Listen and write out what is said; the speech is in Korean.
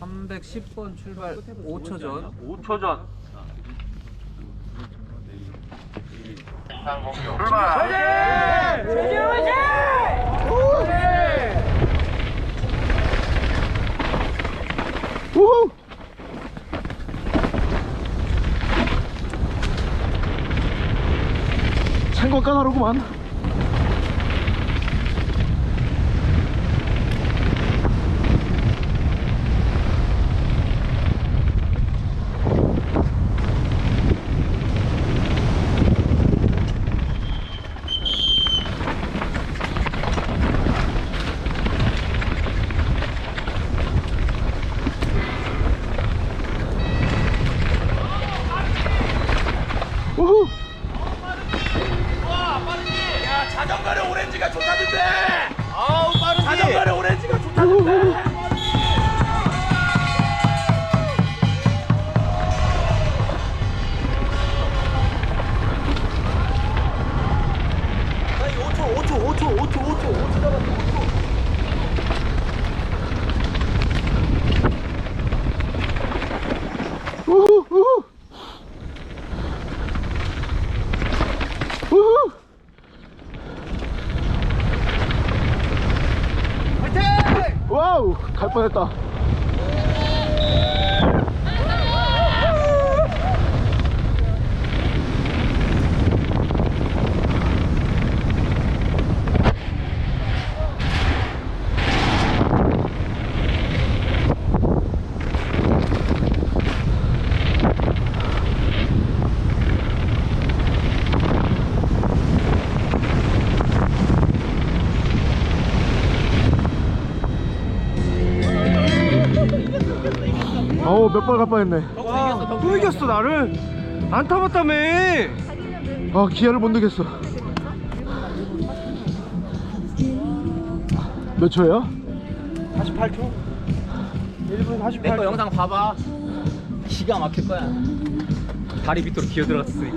310번 출발 5초 전 5초 전. 우후! 창고 까다로구만. 우후! 야 자전거는 오렌지가 좋다는데. 아우 와우! 갈 뻔했다. 어우, 몇번갈 뻔했네. 또 이겼어 나를. 안 타봤다며. 아, 기아를 못 내겠어. 몇 초야? 48초. 1분 48초. 내 거 영상 봐봐 기가 막힐 거야 다리 밑으로 기어 들어갔으니까